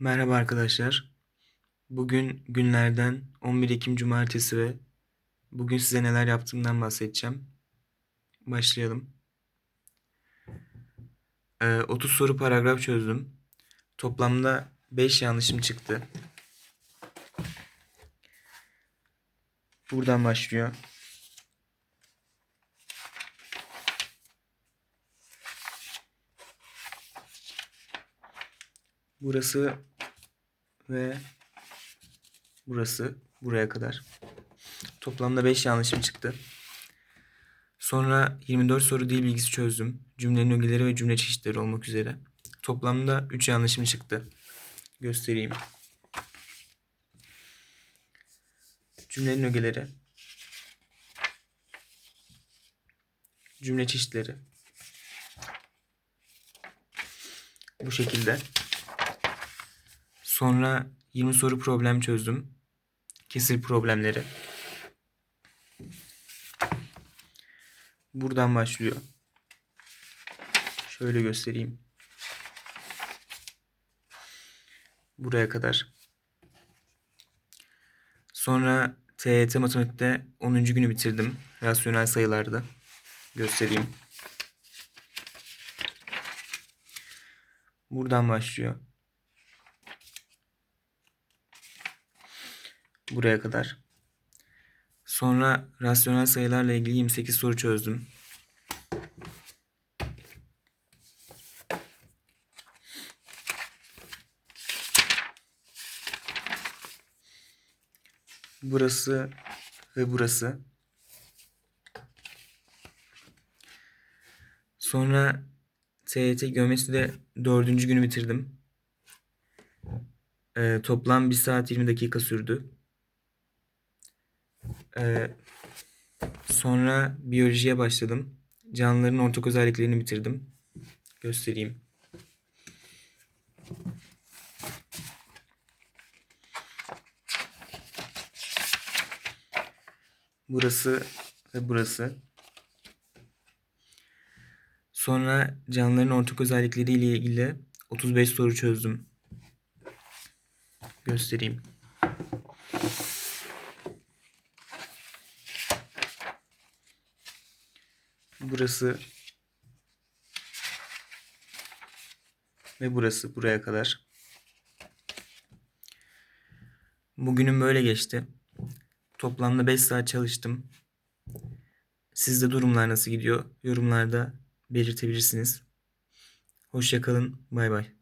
Merhaba arkadaşlar. Bugün günlerden 11 Ekim Cumartesi ve bugün size neler yaptığımdan bahsedeceğim. Başlayalım. Ee, 30 soru paragraf çözdüm. Toplamda 5 yanlışım çıktı. Buradan başlıyor. Burası ve burası buraya kadar. Toplamda 5 yanlışım çıktı. Sonra 24 soru dil bilgisi çözdüm. Cümlenin ögeleri ve cümle çeşitleri olmak üzere. Toplamda 3 yanlışım çıktı. Göstereyim. Cümlenin ögeleri. Cümle çeşitleri. Bu şekilde. Sonra 20 soru problem çözdüm. Kesir problemleri. Buradan başlıyor. Şöyle göstereyim. Buraya kadar. Sonra TYT matematikte 10. günü bitirdim. Rasyonel sayılarda. Göstereyim. Buradan başlıyor. Buraya kadar. Sonra rasyonel sayılarla ilgili 28 soru çözdüm. Burası ve burası. Sonra TYT geometride dördüncü günü bitirdim. Ee, toplam 1 saat 20 dakika sürdü. Ee, sonra biyolojiye başladım. Canlıların ortak özelliklerini bitirdim. Göstereyim. Burası ve burası. Sonra canlıların ortak özellikleri ile ilgili 35 soru çözdüm. Göstereyim. Burası ve burası buraya kadar. Bugünüm böyle geçti. Toplamda 5 saat çalıştım. Sizde durumlar nasıl gidiyor? Yorumlarda belirtebilirsiniz. Hoşça kalın. Bay bay.